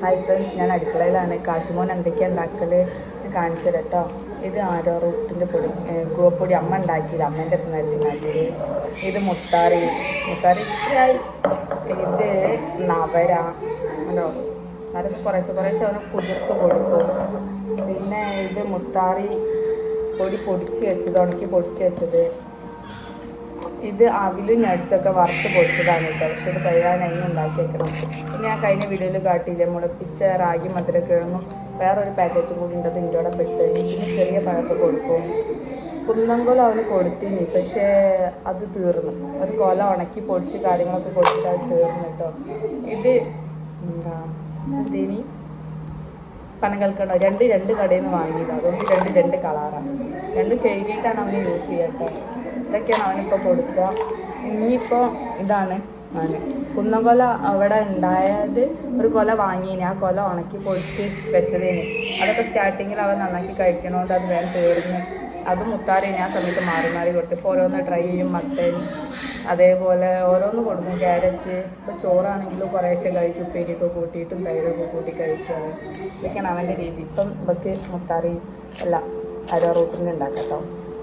Hi friends ഞാൻ അടുക്കളയിലാണ്. കാശുമോൻ എന്തൊക്കെയാണ് ഉണ്ടാക്കൽ കാണിച്ചു കേട്ടോ ഇത് ആരോ റൂട്ടിന്റെ പൊടി കൂവപ്പൊടി അമ്മ ഉണ്ടാക്കിയത്. അമ്മേന്റെ അടുത്ത് നരസിനാക്കിയത് ഇത് മുത്താറി. മുത്താറി ഇത് നവര. ഹലോ അതൊക്കെ കുറേശ്ശെ കുറേശ്ശെ അവന് കുതിർത്ത് കൊടുക്കും. പിന്നെ ഇത് മുത്താറി പൊടി പൊടിച്ച് വെച്ചത് ഉണക്കി പൊടിച്ച് വെച്ചത്. ഇത് അവിലും നട്സൊക്കെ വറുത്ത് പൊടിച്ചതാണ് കേട്ടോ. പക്ഷെ ഇത് കഴിയാൻ അതിന് ഉണ്ടാക്കി വെക്കണം പിന്നെ ഞാൻ കഴിഞ്ഞ വീഡിയോയിൽ കാട്ടിയില്ലേ മുളപ്പിച്ച റാഗി മധുരക്കിഴങ്ങും വേറൊരു പാക്കറ്റും കൂടി ഉണ്ട് അത് ഇന്റെ പെട്ട് ഇതിന് ചെറിയ പഴമൊക്കെ കൊടുക്കും. കുന്നംകൊല അവന് കൊടുത്തിനി പക്ഷേ അത് തീർന്നു. ഒരു കൊല ഉണക്കി പൊടിച്ച് കാര്യങ്ങളൊക്കെ കൊടുത്തിട്ട് അത് തീർന്നു കേട്ടോ. ഇത് എന്താ എന്തേനി? പനകൽക്കണ്ടോ രണ്ട് രണ്ട് കടയിൽ നിന്ന് വാങ്ങിയത്. അതുകൊണ്ട് രണ്ട് രണ്ട് കളറാണ്. രണ്ട് കഴുകിയിട്ടാണ് അവന് യൂസ് ചെയ്യുക കേട്ടോ. ഇതൊക്കെയാണ് അവനിപ്പോൾ കൊടുക്കുക. ഇനിയിപ്പോൾ ഇതാണ് അവന് കുന്നകൊല അവിടെ ഉണ്ടായത് ഒരു കൊല വാങ്ങിയേനെ. ആ കൊല ഉണക്കി പൊടിച്ച് വെച്ചതേനെ. അതൊക്കെ സ്റ്റാർട്ടിങ്ങിൽ അവൻ നന്നാക്കി കഴിക്കണോണ്ട് അത് വേറെ തീർന്ന് അത് മുത്താറിന് ആ സമയത്ത് മാറി മാറി കൊടുത്തു. ഇപ്പോൾ ഓരോന്ന് ട്രൈ ചെയ്യും മത്തൻ അതേപോലെ ഓരോന്ന് കൊടുക്കും. ക്യാരറ്റ് ഇപ്പോൾ ചോറാണെങ്കിലും കുറേശ്ശെ കഴിക്കും. ഉപ്പേരിയൊക്കെ കൂട്ടിയിട്ടും തൈരൊക്കെ കൂട്ടി കഴിക്കാറ്. ഇതൊക്കെയാണ് അവന്റെ രീതി. ഇപ്പം ഇവർക്ക് മുത്താറി അല്ല അരോ നിന്ന് ഉണ്ടാക്കാം കേട്ടോ